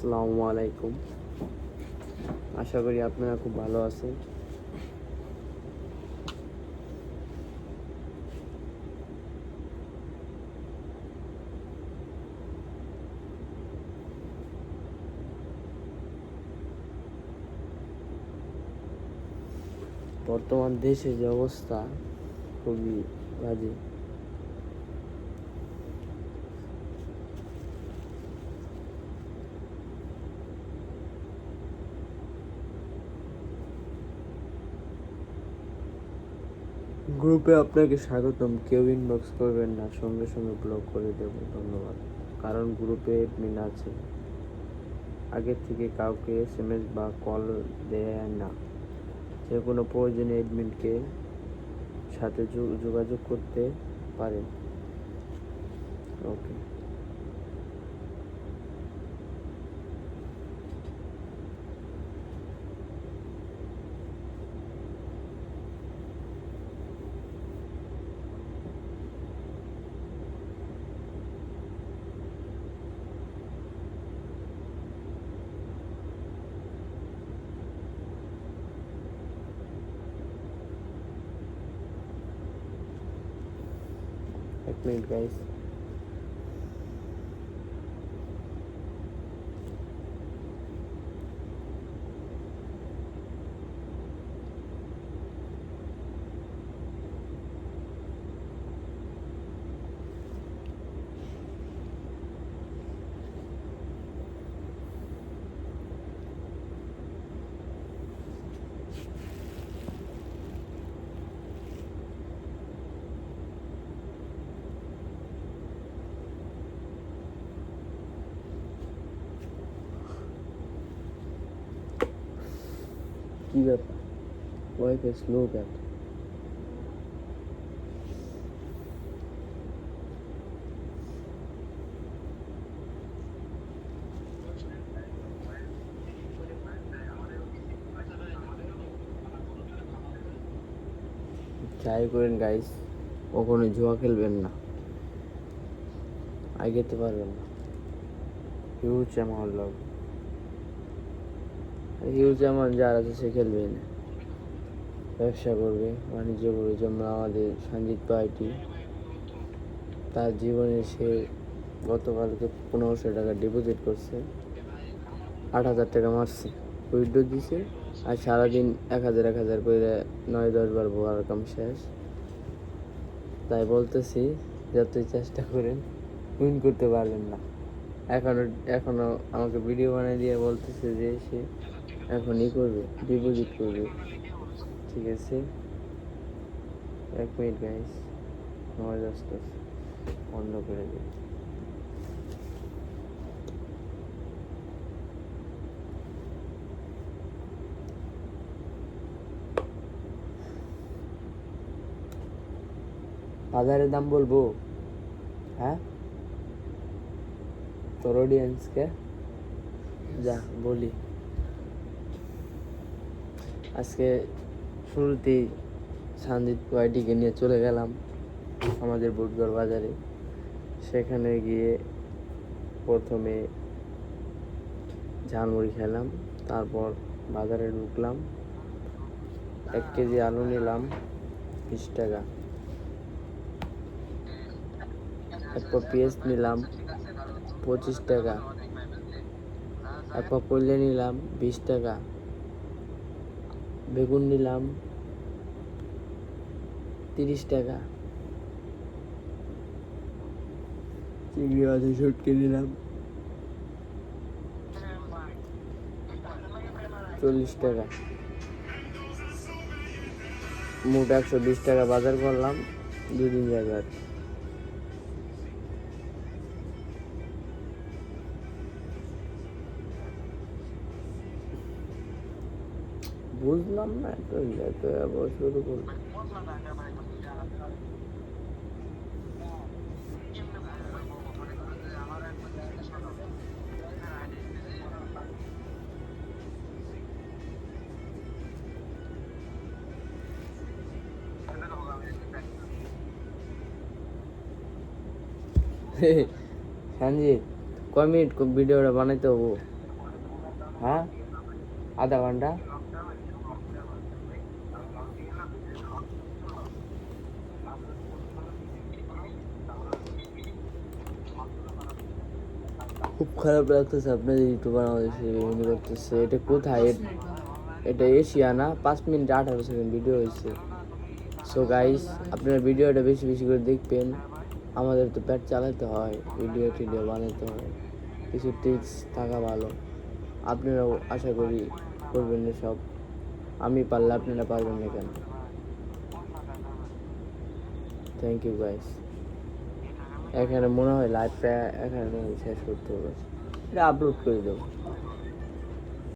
আসসালামু আলাইকুম। আশা করি আপনারা খুব ভালো আছেন। বর্তমান দেশে যে অবস্থা খুবই বাজে। গ্রুপে আপনাকে স্বাগতম। কেউ ইনবক্স করবেন না, সঙ্গে সঙ্গে ব্লক করে দেব, ধন্যবাদ। কারণ গ্রুপে এডমিন আছে। আগে থেকে কাউকে এস এম এস বা কল দেয় না। যে কোনো প্রয়োজনে এডমিনকে সাথে যোগাযোগ করতে পারেন। ওকে এক মিনিট গাইস কি ব্যাপার? ওয়াইফাই স্লো কেন যাই করেন গাইস কখনো জুয়া খেলবেন না। আগেতে পারবেন না। হিউজ অ্যামাউন্ট লাগবে হিউজ অ্যামাউন্ট যার আছে সে খেলবে ব্যবসা করবে, বাণিজ্য করবে, যেমন আমাদের সঞ্জিত পাইটি। তার জীবনে সে গতকালকে পনেরোশো টাকা ডিপোজিট করছে। আট হাজার টাকা মারছে। উইড্রো দিছে আর সারাদিন এক হাজার এক হাজার করে নয়, দশ বার বোয়ার কাম শেষ। তাই বলতেছি, যতই চেষ্টা করেন উইন করতে পারবেন না। এখনও এখনও আমাকে ভিডিও বানিয়ে দিয়ে বলতেছে যে সে এখন ই করবে ডিপোজিট করবে। ঠিক আছে? এক মিনিট গাইস নয়েজ আসতেছে বন্ধ করে দিই বাজারের দাম বলব? হ্যাঁ? তোর অডিয়েন্সকে যা, বলি। আজকে শুরুতেই সঞ্জিত ওয়াইটিকে নিয়ে চলে গেলাম আমাদের বুটগড় বাজারে। সেখানে গিয়ে প্রথমে ঝালমুড়ি খেলাম, তারপর বাজারে ঢুকলাম। এক কেজি আলু নিলাম, বিশ টাকা। এরপর পেঁয়াজ নিলাম, পঁচিশ টাকা। এরপর করলে নিলাম, বিশ টাকা। বেগুন নিলাম তিরিশ টাকা। চিংড়ি মাছের শুটকি নিলাম। চল্লিশ টাকা। মোট একশো বিশ টাকা বাজার করলাম দুদিন জায়গার বুঝলাম না এত আবার শুরু করল সঞ্জিত কয় মিনিট ভিডিওটা বানাইতে হব? হ্যাঁ? আধা ঘণ্টা? খুব খারাপ লাগতেছে আপনাদের ইউটিউবার আমাদের সেভিং করতেছে এটা কোথায়? এটা এশিয়া না? পাঁচ মিনিট আঠারো সেকেন্ড ভিডিও হয়েছে। সো গাইস আপনারা ভিডিওটা বেশি বেশি করে দেখবেন। আমাদের তো পেট চালাতে হয় ভিডিও টিডিও বানাতে হয়। কিছু টিপস থাকা ভালো। আপনারাও আশা করি করবেন না সব। আমি পারলে আপনারা পারবেন না কেন? থ্যাংক ইউ গাইস এখানে মনে হয় লাইভটা এখানে শেষ করতে হবে। এটা আপলোড করে দেবো।